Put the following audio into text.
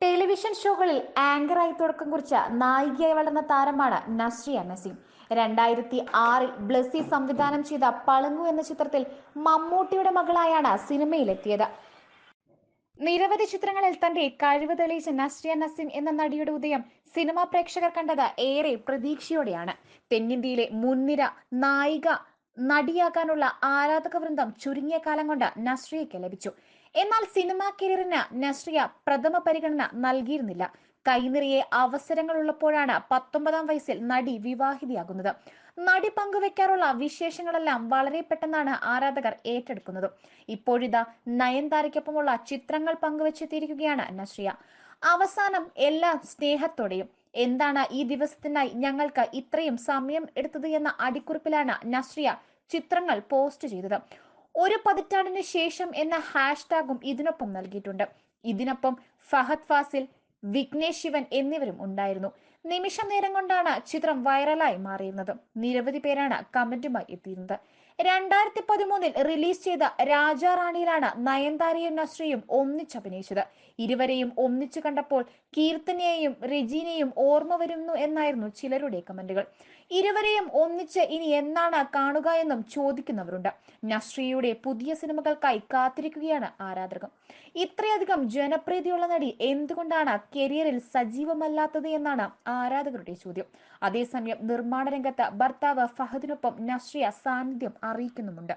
Television ഷോകളിൽ ആങ്കറായി തുടക്കം കുറിച്ച നായികയായി വളർന്ന താരമാണ് നസ്രിയ നസീം രണ്ടായിരത്തി ആറിൽ ബ്ലസി സംവിധാനം ചെയ്ത പളുങ്ങു എന്ന ചിത്രത്തിൽ മമ്മൂട്ടിയുടെ മകളായാണ് സിനിമയിലെത്തിയത്. നിരവധി ചിത്രങ്ങളിൽ തന്റെ കഴിവ് തെളിയിച്ച നസ്രിയ നസീം എന്ന നടിയുടെ ഉദയം സിനിമാ പ്രേക്ഷകർ കണ്ടത് ഏറെ പ്രതീക്ഷയോടെയാണ്. തെന്നിന്ത്യയിലെ മുൻനിര നായിക നടിയാകാനുള്ള ആരാധക വൃന്ദം ചുരുങ്ങിയ കാലം കൊണ്ട് നസ്രിയയ്ക്ക് ലഭിച്ചു. എന്നാൽ സിനിമാ കരിയറിന് നസ്രിയ പ്രഥമ പരിഗണന നൽകിയിരുന്നില്ല. കൈനിറിയെ അവസരങ്ങൾ ഉള്ളപ്പോഴാണ് പത്തൊമ്പതാം വയസ്സിൽ നടി വിവാഹിതയാകുന്നത്. നടി പങ്കുവെക്കാറുള്ള വിശേഷങ്ങളെല്ലാം വളരെ പെട്ടെന്നാണ് ആരാധകർ ഏറ്റെടുക്കുന്നത്. ഇപ്പോഴിതാ നയൻതാരയ്ക്കൊപ്പമുള്ള ചിത്രങ്ങൾ പങ്കുവെച്ചെത്തിയിരിക്കുകയാണ് നസ്രിയ. അവസാനം എല്ലാം സ്നേഹത്തോടെയും എന്താണ് ഈ ദിവസത്തിനായി ഞങ്ങൾക്ക് ഇത്രയും സമയം എടുത്തത് എന്ന അടിക്കുറിപ്പിലാണ് നസ്രിയ ചിത്രങ്ങൾ പോസ്റ്റ് ചെയ്തത്. ഒരു പതിറ്റാണ്ടിന് ശേഷം എന്ന ഹാഷ്ടാഗും ഇതിനൊപ്പം നൽകിയിട്ടുണ്ട്. ഇതിനൊപ്പം ഫഹദ് ഫാസിൽ വിഘ്നേഷ് ശിവൻ എന്നിവരും ഉണ്ടായിരുന്നു. നിമിഷ നേരം കൊണ്ടാണ് ചിത്രം വൈറലായി മാറിയിരുന്നത്. നിരവധി പേരാണ് കമന്റുമായി എത്തിയിരുന്നത്. രണ്ടായിരത്തി പതിമൂന്നിൽ റിലീസ് ചെയ്ത രാജാ റാണിയിലാണ് നയൻതാരയും നസ്രിയും ഒന്നിച്ചഭിനയിച്ചത് ഇരുവരെയും ഒന്നിച്ചു കണ്ടപ്പോൾ കീർത്തനെയും റെജീനയും ഓർമ്മ വരുന്നു എന്നായിരുന്നു ചിലരുടെ കമന്റുകൾ. ഇരുവരെയും ഒന്നിച്ച് ഇനി എന്നാണ് കാണുക എന്നും ചോദിക്കുന്നവരുണ്ട്. നസ്രിയുടെ പുതിയ സിനിമകൾക്കായി കാത്തിരിക്കുകയാണ് ആരാധകർ. ഇത്രയധികം ജനപ്രീതിയുള്ള നടി എന്തുകൊണ്ടാണ് കരിയറിൽ സജീവമല്ലാത്തത് എന്നാണ് ആരാധകരുടെ ചോദ്യം. അതേസമയം നിർമ്മാണ രംഗത്ത് ഭർത്താവ് ഫഹദിനൊപ്പം നസ്രിയ സാന്നിധ്യം അറിയിക്കുന്നുമുണ്ട്.